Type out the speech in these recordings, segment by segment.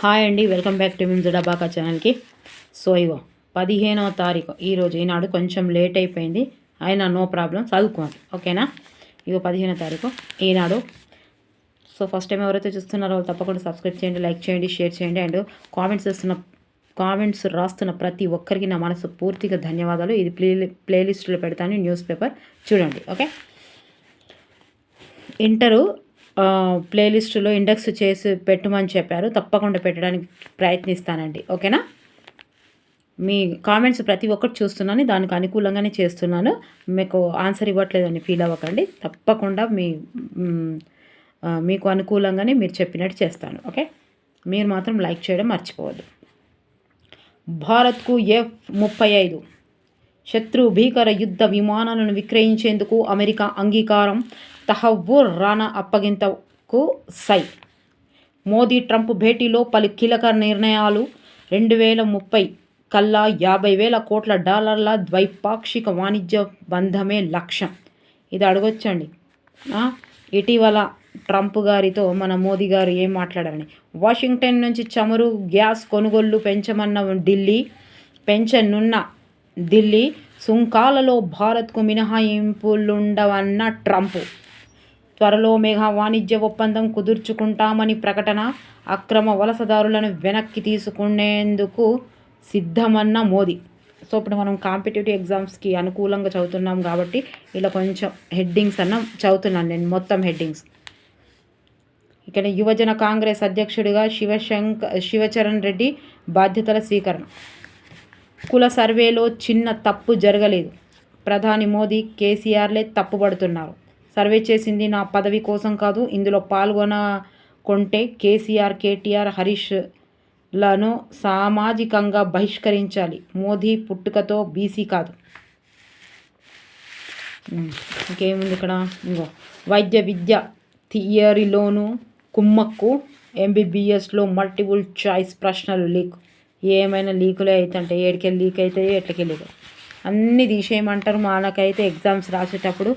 Hi అండి welcome back to మిమ్స్ డబాకా ఛానల్కి. సో ఇగో పదిహేనవ తారీఖు ఈరోజు ఈనాడు కొంచెం లేట్ అయిపోయింది అయినా నో ప్రాబ్లం చదువుకోండి ఓకేనా? ఇగో పదిహేనో తారీఖు ఈనాడు. సో ఫస్ట్ టైం ఎవరైతే చూస్తున్నారో వాళ్ళు తప్పకుండా సబ్స్క్రైబ్ చేయండి లైక్ చేయండి షేర్ చేయండి అండ్ కామెంట్స్ ఇస్తున్న కామెంట్స్ రాస్తున్న ప్రతి ఒక్కరికి నా మనసు పూర్తిగా ధన్యవాదాలు. ఇది ప్లే ప్లేలిస్ట్లో పెడతాను న్యూస్ పేపర్ చూడండి ఓకే? ఇంటరు ప్లేలిస్టులో ఇండెక్స్ చేసి పెట్టమని చెప్పారు. తప్పకుండా పెట్టడానికి ప్రయత్నిస్తానండి. ఓకేనా? మీ కామెంట్స్ ప్రతి ఒక్కటి చూస్తున్నాను. దానికి అనుకూలంగానే చేస్తున్నాను. మీకు ఆన్సర్ ఇవ్వట్లేదని ఫీల్ అవ్వకండి. తప్పకుండా మీ మీకు అనుకూలంగానే మీరు చెప్పినట్టు చేస్తాను. ఓకే? మీరు మాత్రం లైక్ చేయడం మర్చిపోవద్దు. భారత్కు ఎఫ్ ముప్పై ఐదు. శత్రు భీకర యుద్ధ విమానాలను విక్రయించేందుకు అమెరికా అంగీకారం. తహవ్వూర్ రానా అప్పగింతకు సై. మోదీ ట్రంప్ భేటీలో పలు కీలక నిర్ణయాలు. రెండు వేల ముప్పై కల్లా యాభై వేల కోట్ల డాలర్ల ద్వైపాక్షిక వాణిజ్య బంధమే లక్ష్యం. ఇది అడగొచ్చండి. ఇటీవల ట్రంప్ గారితో మన మోదీ గారు ఏం మాట్లాడారని. వాషింగ్టన్ నుంచి చమురు గ్యాస్ కొనుగోళ్ళు పెంచమన్న ఢిల్లీ పెంచనున్న ఢిల్లీ సుంకాలలో భారత్కు మినహాయింపులుండవన్న ట్రంప్. త్వరలో మేఘా వాణిజ్య ఒప్పందం కుదుర్చుకుంటామని ప్రకటన అక్రమ వలసదారులను వెనక్కి తీసుకునేందుకు సిద్ధమన్న మోదీ. సో ఇప్పుడు మనం కాంపిటేటివ్ ఎగ్జామ్స్కి అనుకూలంగా చదువుతున్నాం కాబట్టి ఇలా కొంచెం హెడ్డింగ్స్ అన్న చదువుతున్నాను నేను మొత్తం హెడ్డింగ్స్. ఇక్కడ యువజన కాంగ్రెస్ అధ్యక్షుడిగా శివశంక శివచరణ్ రెడ్డి బాధ్యతల స్వీకరణ. కుల సర్వేలో చిన్న తప్పు జరగలేదు. ప్రధాని మోదీ కేసీఆర్లే తప్పుపడుతున్నారు. సర్వే చేసింది నా పదవి కోసం కాదు ఇందులో పాల్గొనకుంటే కేసీఆర్ కేటీఆర్ హరీష్లను సామాజికంగా బహిష్కరించాలి. మోదీ పుట్టుకతో బీసీ కాదు. ఇంకేముంది ఇక్కడ? ఇంకో. వైద్య విద్య థియరీలోను కుమ్మక్కు ఎంబీబీఎస్లో మల్టిపుల్ చాయిస్ ప్రశ్నలు లీక్. ఏమైనా లీకులే అవుతుంటే ఏడికెళ్ళి లీక్ అవుతాయి ఎట్లకెళ్ళి అన్నీ తీసేయమంటారు మనకైతే ఎగ్జామ్స్ రాసేటప్పుడు.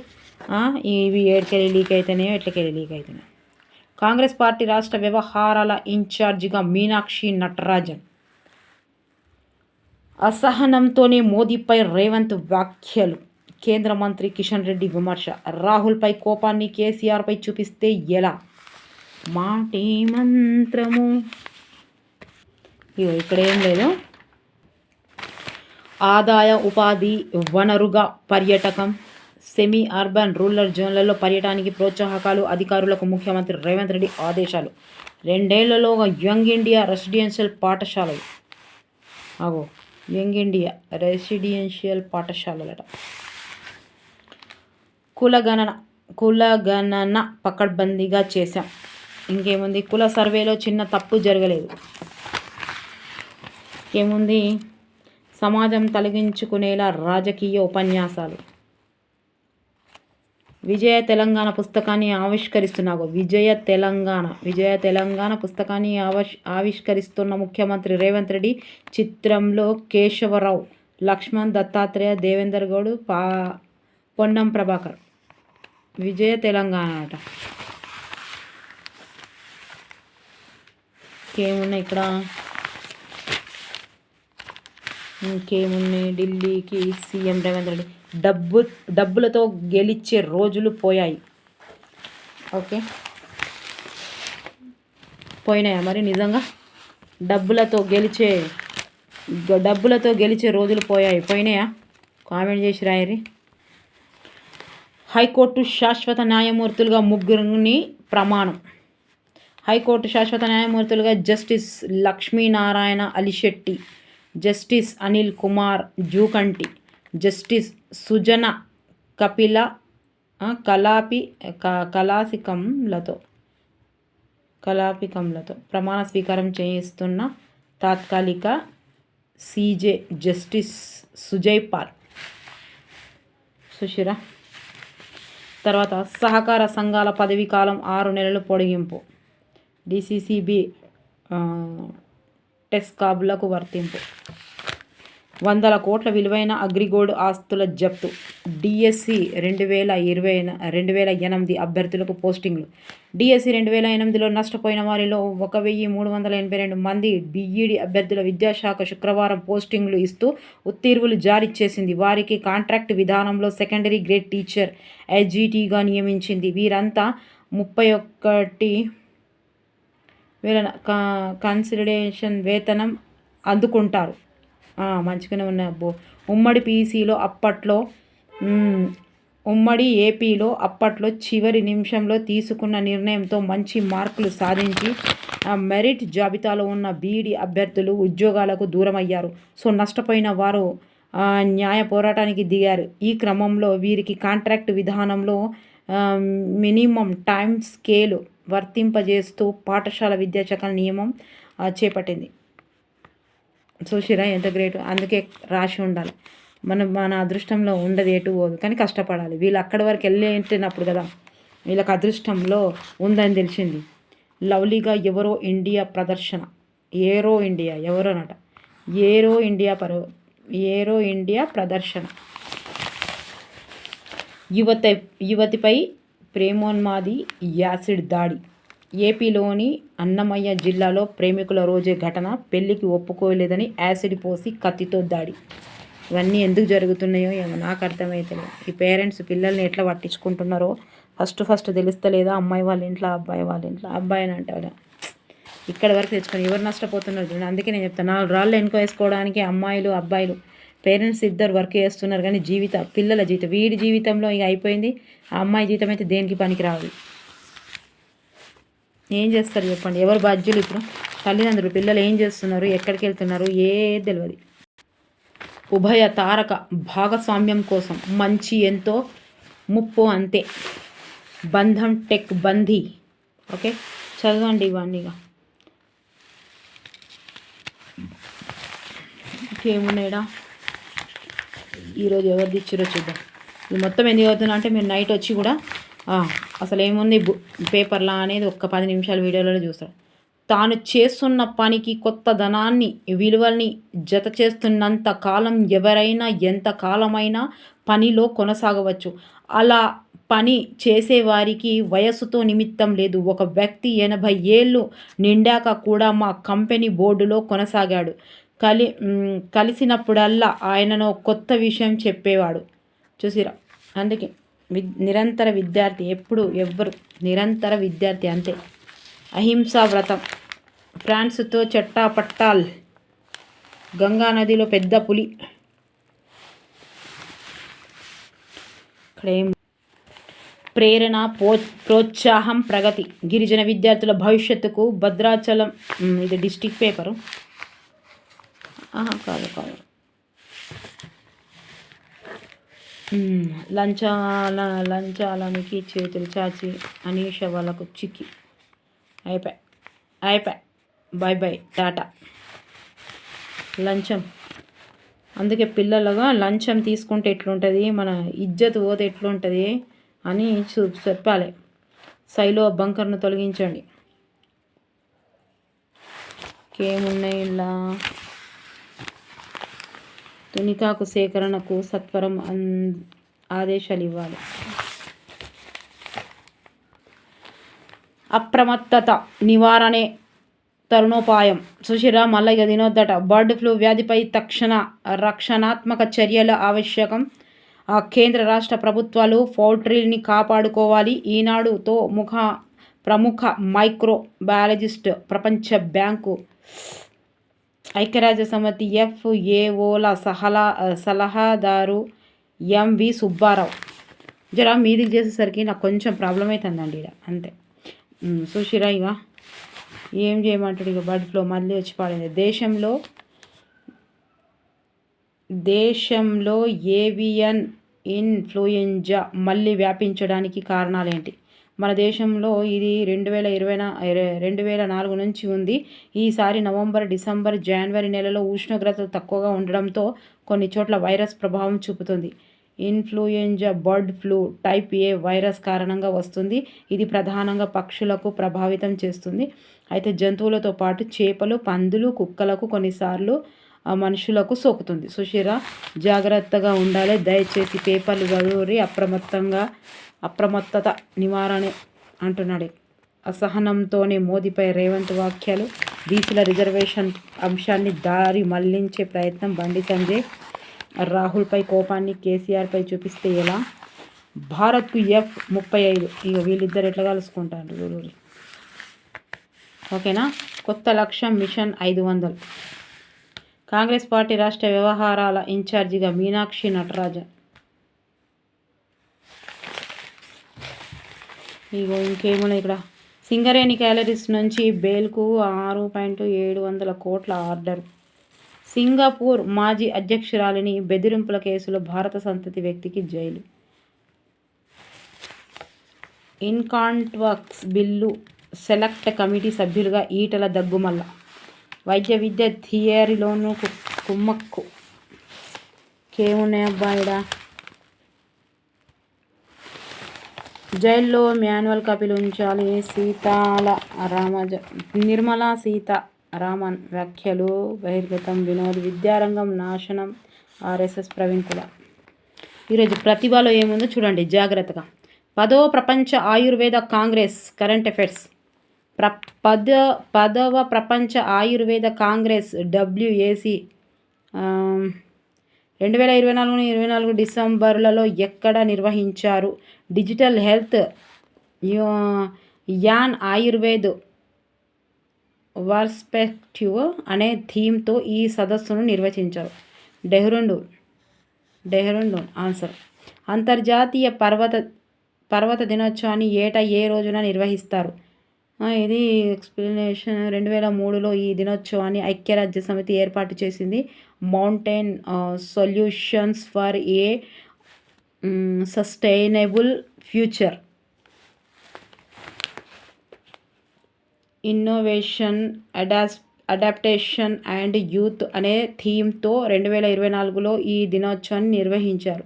ఇవి ఏడికెళ్ళి లీక్ అవుతున్నాయో ఎట్లకెళ్ళి లీక్ అవుతున్నాయి కాంగ్రెస్ పార్టీ రాష్ట్ర వ్యవహారాల ఇన్ఛార్జిగా మీనాక్షి నటరాజన్. అసహనంతోనే మోదీపై రేవంత్ వ్యాఖ్యలు. కేంద్ర మంత్రి కిషన్ రెడ్డి విమర్శ. రాహుల్పై కోపాన్ని కేసీఆర్పై చూపిస్తే ఎలా? మాటి మంత్రము. ఇగో ఇక్కడ ఏం లేదు. ఆదాయ ఉపాధి వనరుగా పర్యటకం. సెమీ అర్బన్ రూరల్ జోన్లలో పర్యటానికి ప్రోత్సాహకాలు అధికారులకు ముఖ్యమంత్రి రేవంత్ రెడ్డి ఆదేశాలు. రెండేళ్ళలోగా యంగ్ ఇండియా రెసిడెన్షియల్ పాఠశాలలు. అగో యంగ్ ఇండియా రెసిడెన్షియల్ పాఠశాలలట. కులగణన కులగణన పకడ్బందీగా చేశాం. ఇంకేముంది? కుల సర్వేలో చిన్న తప్పు జరగలేదు. ఏముంది సమాజం తొలగించుకునేలా రాజకీయ ఉపన్యాసాలు. విజయ తెలంగాణ పుస్తకాన్ని ఆవిష్కరిస్తున్నావు విజయ తెలంగాణ విజయ తెలంగాణ పుస్తకాన్ని ఆవిష్ ఆవిష్కరిస్తున్న ముఖ్యమంత్రి రేవంత్ రెడ్డి చిత్రంలో కేశవరావు లక్ష్మణ్ దత్తాత్రేయ దేవేందర్ గౌడ్ పా పొన్నం ప్రభాకర్. విజయ తెలంగాణ అట. ఇంకేమున్నాయి ఇక్కడ? ఇంకేమున్నాయి ఢిల్లీకి సీఎం రేవంత్ రెడ్డి. డబ్బు డబ్బులతో గెలిచే రోజులు పోయాయి. ఓకే. పోయినాయా మరి నిజంగా? డబ్బులతో గెలిచే డబ్బులతో గెలిచే రోజులు పోయాయి. పోయినాయా? కామెంట్ చేసి రాయరి హైకోర్టు శాశ్వత న్యాయమూర్తులుగా ముగ్గురిని ప్రమాణం. హైకోర్టు శాశ్వత న్యాయమూర్తులుగా justice Lakshminarayana Alishetti. Justice Anil Kumar Jukanti justice Sujana Kapila Kalapi క- కలాసికంలతో కలాపికంలతో ప్రమాణ స్వీకారం చేయిస్తున్న తాత్కాలిక సీజే జస్టిస్ సుజయ్ పాల్. సుశిర తర్వాత సహకార సంఘాల పదవీ కాలం ఆరు నెలలు పొడిగింపు. డిసిసిబి టెస్కాబులకు వర్తింపు. వందల కోట్ల విలువైన అగ్రిగోల్డ్ ఆస్తుల జప్తు. డిఎస్సి రెండు వేల ఇరవై రెండు వేల ఎనిమిది అభ్యర్థులకు పోస్టింగ్లు. డిఎస్సి రెండు వేల ఎనిమిదిలో నష్టపోయిన వారిలో ఒక వెయ్యి మూడు వందల ఎనభై రెండు మంది బీఈడి అభ్యర్థుల విద్యాశాఖ శుక్రవారం పోస్టింగ్లు ఇస్తూ ఉత్తీర్వులు జారీ చేసింది. వారికి కాంట్రాక్ట్ విధానంలో సెకండరీ గ్రేడ్ టీచర్ ఎస్జీటీగా నియమించింది. వీరంతా ముప్పై ఒకటి వేల కన్సిడరేషన్ వేతనం అందుకుంటారు. మంచిగానే ఉన్నాయి అబ్బో. ఉమ్మడి పీసీలో అప్పట్లో ఉమ్మడి ఏపీలో అప్పట్లో చివరి నిమిషంలో తీసుకున్న నిర్ణయంతో మంచి మార్కులు సాధించి మెరిట్ జాబితాలో ఉన్న బీఈడి అభ్యర్థులు ఉద్యోగాలకు దూరమయ్యారు. సో నష్టపోయిన వారు న్యాయ పోరాటానికి దిగారు. ఈ క్రమంలో వీరికి కాంట్రాక్ట్ విధానంలో మినిమం టైం స్కేలు వర్తింపజేస్తూ పాఠశాల విద్యాశాఖ నియమం చేపట్టింది. చూసిరా ఎంత గ్రేట్. అందుకే రాసి ఉండాలి. మన మన అదృష్టంలో ఉండదు ఎటు పోదు. కానీ కష్టపడాలి. వీళ్ళు అక్కడి వరకు వెళ్ళేటప్పుడు కదా వీళ్ళకి అదృష్టంలో ఉందని తెలిసింది. లవ్లీగా ఎవరో ఇండియా ప్రదర్శన. ఏరో ఇండియా ఎవరోనట ఏరో ఇండియా పరో ఏరో ఇండియా ప్రదర్శన. యువత యువతిపై ప్రేమోన్మాది యాసిడ్ దాడి. ఏపీలోని అన్నమయ్య జిల్లాలో ప్రేమికుల రోజే ఘటన పెళ్ళికి ఒప్పుకోలేదని యాసిడ్ పోసి కత్తితో దాడి. ఇవన్నీ ఎందుకు జరుగుతున్నాయో ఏమో నాకు అర్థమవుతలేదు ఈ పేరెంట్స్ పిల్లల్ని ఎట్లా పట్టించుకుంటున్నారో ఫస్ట్ ఫస్ట్ తెలుస్తలేదా? అమ్మాయి వాళ్ళ ఇంట్లో అబ్బాయి వాళ్ళ ఇంట్లో? అబ్బాయి అని అంటారు ఇక్కడ వరకు తెచ్చుకొని ఎవరు నష్టపోతున్నారు చూడండి. అందుకే నేను చెప్తాను నాలుగు రాళ్ళు వెనుక వేసుకోవడానికి అమ్మాయిలు అబ్బాయిలు పేరెంట్స్ ఇద్దరు వర్క్ చేస్తున్నారు కానీ జీవిత పిల్లల జీవితం వీడి జీవితంలో ఇక అయిపోయింది. ఆ అమ్మాయి జీవితం అయితే దేనికి పనికి రాదు. ఏం చేస్తారు చెప్పండి? ఎవరు బాధ్యులు ఇప్పుడు? తల్లిదండ్రులు పిల్లలు ఏం చేస్తున్నారు? ఎక్కడికి వెళ్తున్నారు? ఏ తెలియదు ఉభయ తారక భాగస్వామ్యం కోసం మంచి ఎంతో ముప్పు అంతే. బంధం టెక్ బందీ ఓకే? చదవండి ఇవన్నీ ఇక. ఇంకేమున్నాయిడా? ఈరోజు ఎవరిది ఇచ్చారో చూద్దాం. ఇది మొత్తం ఎందుకు అవుతుందో అంటే మీరు నైట్ వచ్చి కూడా అసలు ఏముంది బు- పేపర్లా అనేది ఒక్క పది నిమిషాల వీడియోలలో చూస్తారు. తాను చేస్తున్న పనికి కొత్త ధనాన్ని విలువల్ని జత చేస్తున్నంత కాలం ఎవరైనా ఎంత కాలమైనా పనిలో కొనసాగవచ్చు. అలా పని చేసేవారికి వయస్సుతో నిమిత్తం లేదు. ఒక వ్యక్తి ఎనభై ఏళ్ళు నిండాక కూడా మా కంపెనీ బోర్డులో కొనసాగాడు. కలి కలిసినప్పుడల్లా ఆయనను కొత్త విషయం చెప్పేవాడు. చూసిరా? అందుకే వి నిరంతర విద్యార్థి ఎప్పుడు ఎవ్వరు నిరంతర విద్యార్థి అంతే. అహింసా వ్రతం. ఫ్రాన్స్తో చెట్టా పట్టాల్ గంగా నదిలో పెద్ద పులి. ఇక్కడేం ప్రేరణ ప్రో ప్రోత్సాహం ప్రగతి. గిరిజన విద్యార్థుల భవిష్యత్తుకు భద్రాచలం ఇది డిస్టిక్ పేపరు. కాదు కాదు. లంచాల లంచాలనికి చేతులు చాచి అనీష వాళ్ళకు చిక్కి. అయిపోయి అయిపోయి. Bye bye tata. లంచం. అందుకే పిల్లలుగా లంచం తీసుకుంటే ఎట్లుంటుంది? మన ఇజ్జత్ పోతే ఎట్లుంటుంది? అని చూ చెప్పాలి. సైలో బంకర్ను తొలగించండి. ఇంకేమున్నాయి ఇలా. తునికాకు సేకరణకు సత్వరం అన్ ఆదేశాలు ఇవ్వాలి అప్రమత్తత నివారణే తరుణోపాయం. సుశీర మల్లయ్య దినోద్దట. బర్డ్ ఫ్లూ వ్యాధిపై తక్షణ రక్షణాత్మక చర్యల ఆవశ్యకం. ఆ కేంద్ర రాష్ట్ర ప్రభుత్వాలు పౌల్ట్రీని కాపాడుకోవాలి. ఈనాడుతో ముఖ ప్రముఖ మైక్రో బయాలజిస్ట్ ప్రపంచ బ్యాంకు ఐక్యరాజ్య సమితి ఎఫ్ఏఓల సహలా సలహాదారు ఎంవి సుబ్బారావు. జరా మీది చేసేసరికి నాకు కొంచెం ప్రాబ్లం అవుతుందండి ఇక అంతే. సుశీరా ఇక ఏం చేయమంటాడు ఇక బర్డ్ ఫ్లో మళ్ళీ వచ్చి పాడింది. దేశంలో దేశంలో ఏవియన్ ఇన్ఫ్లుయెంజా మళ్ళీ వ్యాపించడానికి కారణాలేంటి? మన దేశంలో ఇది రెండు వేల ఇరవై రెండు వేల నాలుగు నుంచి ఉంది. ఈసారి నవంబర్ డిసెంబర్ జనవరి నెలలో ఉష్ణోగ్రతలు తక్కువగా ఉండడంతో కొన్ని చోట్ల వైరస్ ప్రభావం చూపుతుంది. Influenza bird flu type A virus కారణంగా వస్తుంది. ఇది ప్రధానంగా పక్షులకు ప్రభావితం చేస్తుంది. అయితే జంతువులతో పాటు చేపలు పందులు కుక్కలకు కొన్నిసార్లు మనుషులకు సోకుతుంది. సుశీర జాగ్రత్తగా ఉండాలి. దయచేసి పేపర్లు చదువురి. అప్రమత్తంగా అప్రమత్తత నివారణ అంటున్నాడు. అసహనంతోనే మోదీపై రేవంత్ వ్యాఖ్యలు బీసీల రిజర్వేషన్ అంశాన్ని దారి మళ్ళించే ప్రయత్నం బండి సంజయ్ రాహుల్పై కోపాన్ని కేసీఆర్పై చూపిస్తే ఎలా? భారత్కు ఎఫ్ ముప్పై ఐదు. ఇక వీళ్ళిద్దరు ఎట్లా కలుసుకుంటారు రూరూరి ఓకేనా? కొత్త లక్ష్యం మిషన్ ఐదు వందలు. కాంగ్రెస్ పార్టీ రాష్ట్ర వ్యవహారాల ఇన్ఛార్జిగా మీనాక్షి నటరాజన్. ఇగో ఇంకేమున్నాయి ఇక్కడ? సింగరేణి క్యాలరీస్ నుంచి బేల్కు ఆరు పాయింట్ ఏడు వందల కోట్ల ఆర్డర్. సింగపూర్ మాజీ అధ్యక్షురాలిని బెదిరింపుల కేసులో భారత సంతతి వ్యక్తికి jail. Income tax bill select committee సభ్యులుగా ఈటల దగ్గుమల్ల. వైద్య విద్య థియరీలోనూ కుమ్మక్కు. కేమున్నాయి అబ్బాయిడా జైల్లో మాన్యువల్ కపిల్ ఉంచాలి. సీతాల రామజ నిర్మలా సీత రామన్ వ్యాఖ్యలు బహిర్గతం వినోద్ విద్యారంగం నాశనం ఆర్ఎస్ఎస్ ప్రవీణ్ కుల. ఈరోజు ప్రతిభలో ఏముందో చూడండి జాగ్రత్తగా. పదో ప్రపంచ ఆయుర్వేద కాంగ్రెస్ కరెంట్ అఫైర్స్. ప్ర పద పదవ ప్రపంచ ఆయుర్వేద కాంగ్రెస్ డబ్ల్యూఏసి రెండు వేల ఇరవై నాలుగు ఇరవై నాలుగు డిసెంబర్లలో ఎక్కడ నిర్వహించారు? Digital health an Ayurveda perspective అనే థీమ్తో ఈ సదస్సును నిర్వచించారు. డెహ్రోండూన్ డెహ్రూండూన్ ఆన్సర్. అంతర్జాతీయ పర్వత పర్వత దినోత్సవాన్ని ఏటా ఏ రోజున నిర్వహిస్తారు? ఇది ఎక్స్ప్లెనేషన్ రెండు వేల మూడులో ఈ దినోత్సవాన్ని ఐక్యరాజ్య సమితి ఏర్పాటు చేసింది. Mountain solutions for a sustainable future innovation ADAS adaptation and youth అనే థీమ్తో రెండు వేల ఇరవై నాలుగులో ఈ దినోత్సవాన్ని నిర్వహించారు.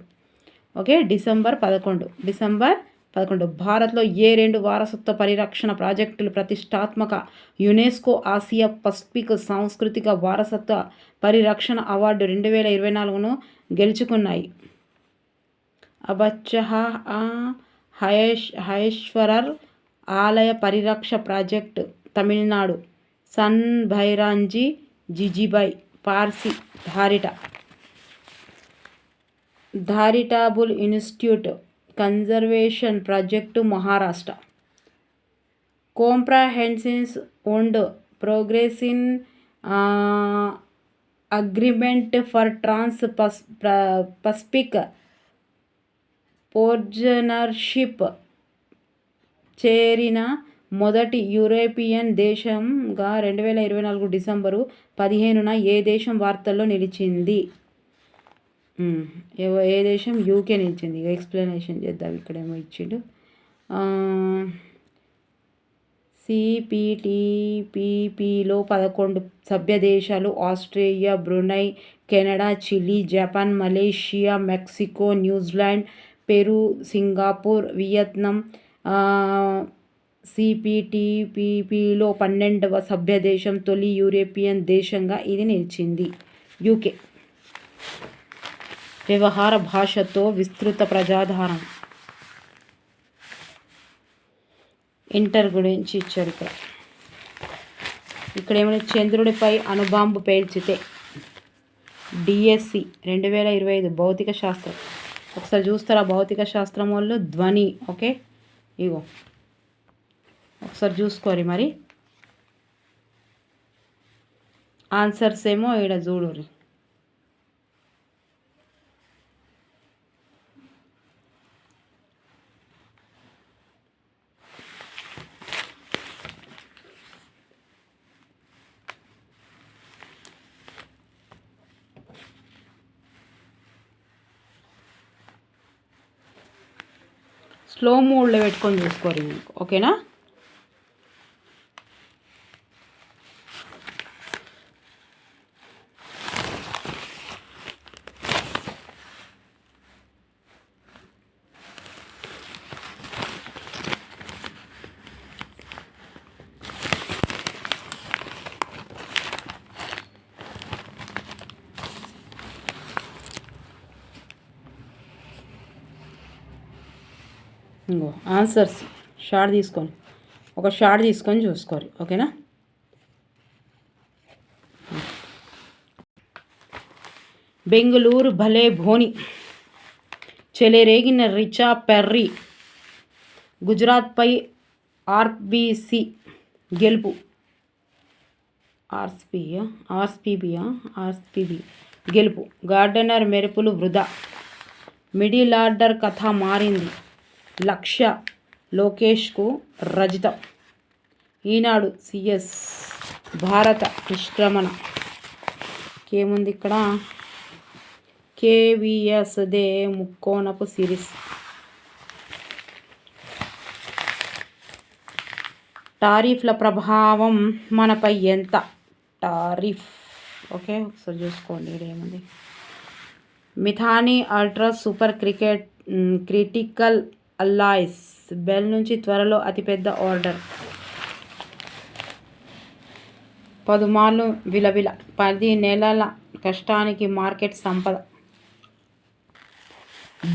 ఓకే డిసెంబర్ పదకొండు. డిసెంబర్ పదకొండు. భారత్లో ఏ రెండు వారసత్వ పరిరక్షణ ప్రాజెక్టులు ప్రతిష్టాత్మక? యునెస్కో ఆసియా పసిఫిక్ సాంస్కృతిక వారసత్వ పరిరక్షణ అవార్డు రెండు వేల ఇరవై నాలుగును గెలుచుకున్నాయి. అబచ్చహ హయేష్ హయేశ్వరర్ ఆలయ పరిరక్ష ప్రాజెక్ట్ తమిళనాడు. సన్ Byramjee Jeejeebhoy Parsi ధారిట. Charitable institute conservation project Maharashtra. Comprehensive and progressive agreement for trans pus Pacific partnership చేరిన మొదటి యూరోపియన్ దేశంగా రెండు వేల ఇరవై నాలుగు డిసెంబరు పదిహేనున ఏ దేశం వార్తల్లో నిలిచింది? ఏ దేశం? యూకే ఇచ్చింది. ఎక్స్ప్లెనేషన్ చేద్దాం. ఇక్కడేమో ఇచ్చిండు. సిపిటిపిపిలో పదకొండు సభ్య దేశాలు Australia Brunei Canada Chile Japan Malaysia Mexico New Zealand Peru Singapore Vietnam. సిపిటిపిపిలో పన్నెండవ సభ్య దేశం తొలి యూరోపియన్ దేశంగా ఇది నిలిచింది. యూకే వ్యవహార భాషతో విస్తృత ప్రజాధారం ఇంటర్ గురించి ఇచ్చారు ఇక్కడ. ఇక్కడ ఏమైనా చంద్రుడిపై అణుబాంబు పేల్చితే. డిఎస్సి రెండు వేల ఇరవై ఐదు భౌతిక శాస్త్రం. ఒకసారి చూస్తారా భౌతిక శాస్త్రం వాళ్ళు? ధ్వని. ఓకే? ఇగో. ఒకసారి చూసుకోరి మరి. ఆన్సర్స్ ఏమో ఇక్కడ చూడురి స్లో మోడ్లో పెట్టుకొని చూసుకోరు ఓకేనా? ఇంకో ఆన్సర్స్. షార్ట్ తీసుకొని ఒక షార్ట్ తీసుకొని చూసుకోవాలి ఓకేనా? బెంగళూరు భలే భోని. చెలరేగిన రిచా పెర్రీ. గుజరాత్పై ఆర్బీసీ గెలుపు. ఆర్స్పియా? ఆర్స్పీబియా? ఆర్స్పీబీ గెలుపు. గార్డెనర్ మెరుపులు వృధా. మిడిల్ ఆర్డర్ కథ మారింది. లక్ష్య లోకేష్కు రజితం. ఈనాడు సిఎస్ భారత నిష్క్రమణ. ఏముంది ఇక్కడ? కేవీఎస్ దే ముక్కోనపు సిరీస్. టారిఫ్ల ప్రభావం మనపై ఎంత? టారిఫ్. ఓకే ఒకసారి చూసుకోండి ఏముంది. Midhani ultra super cricket critical alloys. BEL నుంచి త్వరలో అతిపెద్ద ఆర్డర్. పదుమార్లు విలవిల. పది నెలల కష్టానికి మార్కెట్ సంపద.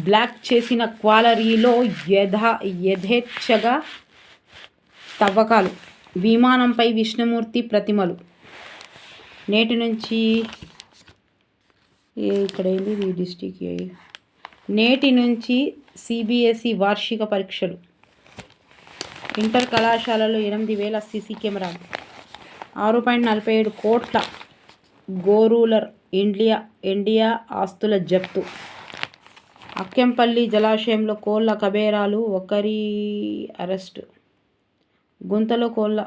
బ్లాక్ చేసిన క్వాలరీలో యథా యథేచ్ఛగా తవ్వకాలు. విమానంపై విష్ణుమూర్తి ప్రతిమలు. నేటి నుంచి ఇక్కడ ఏంది ఈ డిస్టిక్ నేటి నుంచి సిబిఎస్ఈ వార్షిక పరీక్షలు. ఇంటర్ కళాశాలలో ఎనిమిది వేల సీసీ కెమెరాలు. ఆరు పాయింట్ నలభై ఏడు కోట్ల గోరూలర్ ఇండియా ఇండియా ఆస్తుల జప్తు. అక్కెంపల్లి జలాశయంలో కోళ్ళ కబేరాలు ఒకరి అరెస్టు. గుంతలో కోళ్ళ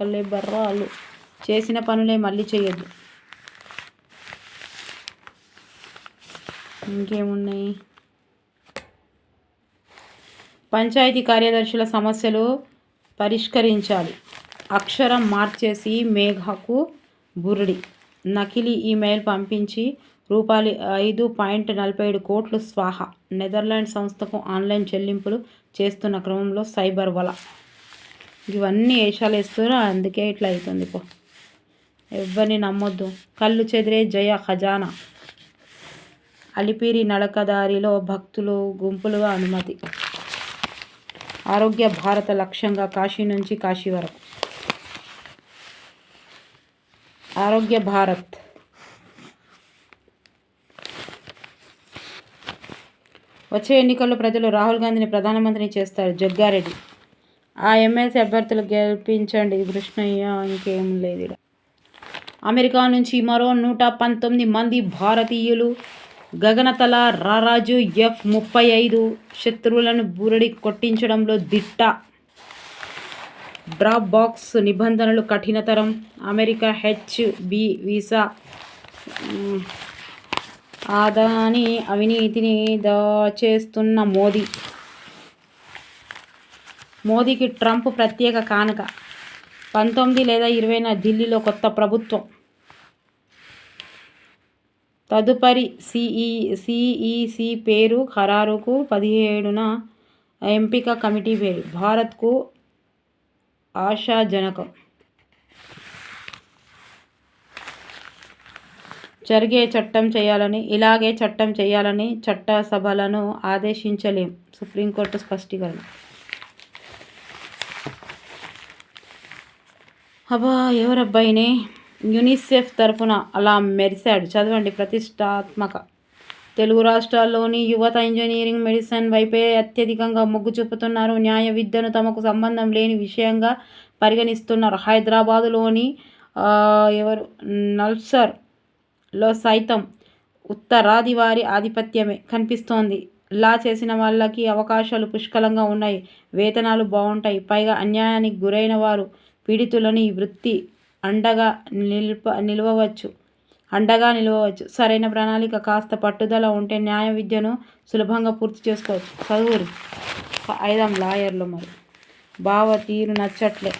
కల్లే బర్రాలు చేసిన పనులే మళ్ళీ చేయొద్దు. ఇంకేమున్నాయి? పంచాయతీ కార్యదర్శుల సమస్యలు పరిష్కరించాలి. అక్షరం మార్చేసి మేఘకు బురుడి. నకిలీ ఈమెయిల్ పంపించి రూపాయలు ఐదు పాయింట్ నలభై ఏడు కోట్లు స్వాహ. నెదర్లాండ్ సంస్థకు ఆన్లైన్ చెల్లింపులు చేస్తున్న క్రమంలో సైబర్ వల. ఇవన్నీ వేషాలు వేస్తున్నారు. అందుకే ఇట్లా అవుతుంది పో. ఎవరిని నమ్మొద్దు. కళ్ళు చెదిరే జయ ఖజానా. అలిపిరి నడకదారిలో భక్తులు గుంపులుగా అనుమతి. ఆరోగ్య భారత లక్ష్యంగా కాశీ నుంచి కాశీ వరకు. ఆరోగ్య భారత్. వచ్చే ఎన్నికల్లో ప్రజలు రాహుల్ గాంధీని ప్రధానమంత్రిని చేస్తారు జగ్గారెడ్డి. ఆ ఎమ్మెల్సీ అభ్యర్థులు గెలిపించండి. కృష్ణయ్య ఇంకేం లేదు అమెరికా నుంచి మరో నూట పంతొమ్మిది మంది భారతీయులు గగనతల రారాజు ఎఫ్ ముప్పై ఐదు శత్రువులను బూరడి కొట్టించడంలో దిట్ట. డ్రాప్ బాక్స్ నిబంధనలు కఠినతరం. America H B visa Adani అవినీతిని దాచేస్తున్న మోదీ. మోదీకి ట్రంప్ ప్రత్యేక కానుక. పంతొమ్మిది లేదా ఇరవైన ఢిల్లీలో కొత్త ప్రభుత్వం. తదుపరి సిఈ సిఈసి పేరు ఖరారుకు పదిహేడున ఎంపిక కమిటీ పేరు. భారత్కు ఆశాజనకం. జరిగే చట్టం చేయాలని ఇలాగే చట్టం చేయాలని చట్ట సభలను ఆదేశించలేం. సుప్రీంకోర్టు స్పష్టీకరణ. అబ్బా ఎవరబ్బాయినే? యునిసెఫ్ తరఫున అలా మెరిశాడు. చదవండి. ప్రతిష్టాత్మక. తెలుగు రాష్ట్రాల్లోని యువత ఇంజనీరింగ్ మెడిసిన్ వైపే అత్యధికంగా మొగ్గు చూపుతున్నారు. న్యాయ విద్యను తమకు సంబంధం లేని విషయంగా పరిగణిస్తున్నారు. హైదరాబాదులోని ఎవరు? నల్సర్లో సైతం ఉత్తరాది వారి ఆధిపత్యమే కనిపిస్తోంది. లా చేసిన వాళ్ళకి అవకాశాలు పుష్కలంగా ఉన్నాయి. వేతనాలు బాగుంటాయి. పైగా అన్యాయానికి గురైన వారు పీడితులని ఈ వృత్తి అండగా నిల్ప నిలవవచ్చు. అండగా నిలవవచ్చు. సరైన ప్రణాళిక కాస్త పట్టుదల ఉంటే న్యాయ విద్యను సులభంగా పూర్తి చేసుకోవచ్చు. చదువురు. ఐదాం లాయర్లు మరి. బావ తీరు నచ్చట్లే.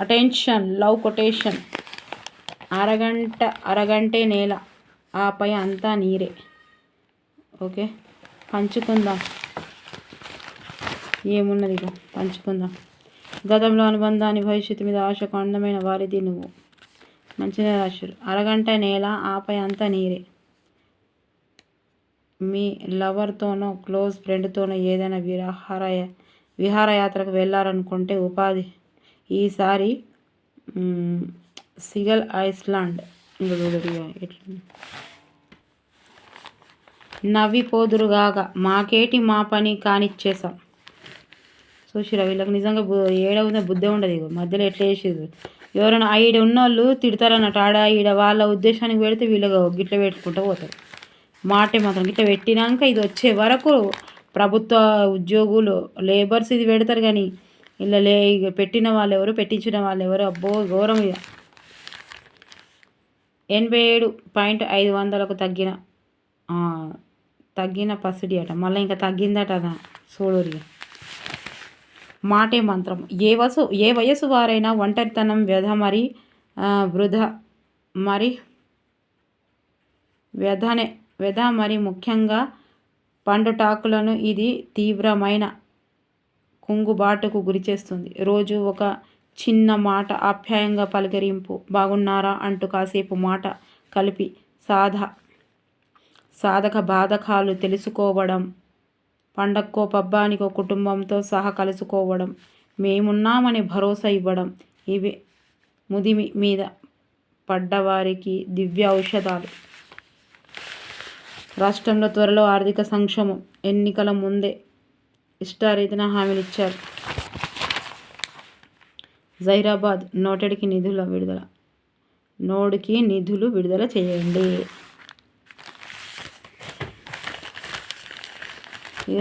Attention love quotation. అరగంట అరగంటే నేల. ఆపై అంతా నీరే. ఓకే. పంచుకుందాం. ఏమున్నది ఇక పంచుకుందాం. గతంలో అనుబంధాన్ని భవిష్యత్తు మీద ఆశకు అందమైన వారిది నువ్వు. మంచిగా రాశారు అరగంట నేల ఆపై అంత నీరే. మీ లవర్తోనో క్లోజ్ ఫ్రెండ్తోనో ఏదైనా విరాహార విహారయాత్రకు వెళ్ళారనుకుంటే ఉపాధి ఈసారి సిగల్ ఐస్లాండ్. నవ్వి పోదురుగాక మాకేటి మా పని కానిచ్చేసాం చూసిరా వీళ్ళకి నిజంగా బు ఏడవున బుద్ధే ఉండదు ఇక మధ్యలో ఎట్లా చేసేది ఎవరైనా ఈడ ఉన్నోళ్ళు తిడతారన్నట్టు ఆడ ఈడ వాళ్ళ ఉద్దేశానికి పెడితే వీళ్ళు గిట్ల పెట్టుకుంటూ పోతారు. మాటే మాత్రం గిట్ల పెట్టినాక ఇది వచ్చే వరకు ప్రభుత్వ ఉద్యోగులు లేబర్స్ ఇది పెడతారు కానీ ఇలా లే ఇక పెట్టిన వాళ్ళు ఎవరు పెట్టించిన వాళ్ళు ఎవరు అబ్బో ఘోరం ఇక ఎనభై ఏడు పాయింట్ ఐదు వందలకు తగ్గిన తగ్గిన పసిడి అట. మళ్ళీ ఇంకా తగ్గిందట చూడూరిగా మాటే మంత్రం. ఏ వసు ఏ వయసు వారైనా ఒంటరితనం వ్యధ మరి వృధ మరి వ్యధనే వ్యధ మరి ముఖ్యంగా పండుటాకులను ఇది తీవ్రమైన కుంగుబాటుకు గురిచేస్తుంది రోజు ఒక చిన్న మాట ఆప్యాయంగా పలకరింపు బాగున్నారా అంటూ కాసేపు మాట కలిపి సాధ సాధక బాధకాలు తెలుసుకోవడం పండక్కో పబ్బానికో కుటుంబంతో సహా కలుసుకోవడం మేమున్నామని భరోసా ఇవ్వడం ఇవి ముదిమి మీద పడ్డవారికి దివ్య ఔషధాలు. రాష్ట్రంలో త్వరలో ఆర్థిక సంక్షోభం ఎన్నికల ముందే ఇష్టారీతిన హామీనిచ్చారు జైరాబాద్ నోటెడ్కి నిధుల విడుదల నోడ్కి నిధులు విడుదల చేయండి.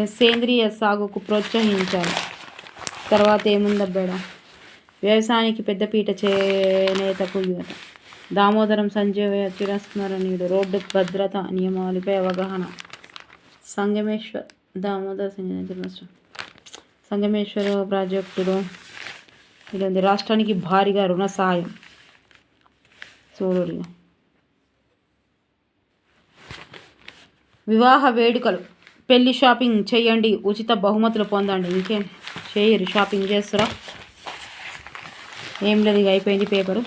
సేంద్రియ సాగుకు ప్రోత్సహించాలి. తర్వాత ఏముందబ్బాడా? వ్యవసాయానికి పెద్దపీట చేనేతకు యువత దామోదరం సంజయ్ చిరస్మరణీయుడు రోడ్డు భద్రత నియమాలపై అవగాహన. సంగమేశ్వర్ దామోదర్ సంజయ్ సంగమేశ్వర ప్రాజెక్టులో ఇది రాష్ట్రానికి భారీగా రుణ సాయం. చూడు వివాహ వేడుకలు. పెళ్ళి షాపింగ్ చేయండి ఉచిత బహుమతులు పొందండి. ఇంకేం చేయరు షాపింగ్ చేస్తారా? ఏం లేదు ఇక అయిపోయింది పేపరు.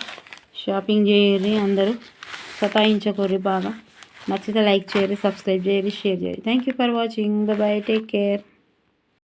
షాపింగ్ చేయరు అందరూ సతాయించకూరి బాగా. నచ్చితే లైక్ చేయరు సబ్స్క్రైబ్ చేయరు షేర్ చేయరు. Thank you for watching bye take care